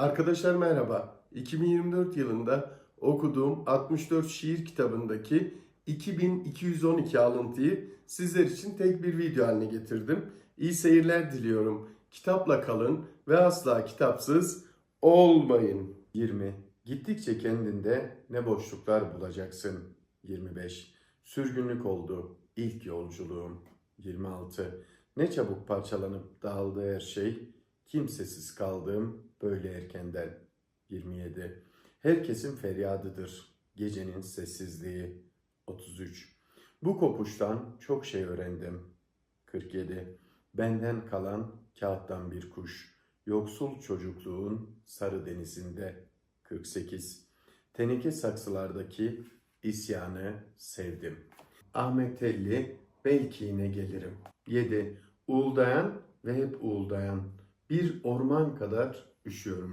Arkadaşlar merhaba. 2024 yılında okuduğum 64 şiir kitabındaki 2212 alıntıyı sizler için tek bir video haline getirdim. İyi seyirler diliyorum. Kitapla kalın ve asla kitapsız olmayın. 20. Gittikçe kendinde ne boşluklar bulacaksın. 25. Sürgünlük oldu ilk yolculuğum. 26. Ne çabuk parçalanıp dağıldı her şey. Kimsesiz kaldığım böyle erkenden. 27. Herkesin feryadıdır gecenin sessizliği. 33. Bu kopuştan çok şey öğrendim. 47. Benden kalan kağıttan bir kuş. Yoksul çocukluğun sarı denizinde. 48. Teneke saksılardaki isyanı sevdim. Ahmet Telli belki yine gelirim. 7. Uğuldayan ve hep uğuldayan bir orman kadar üşüyorum.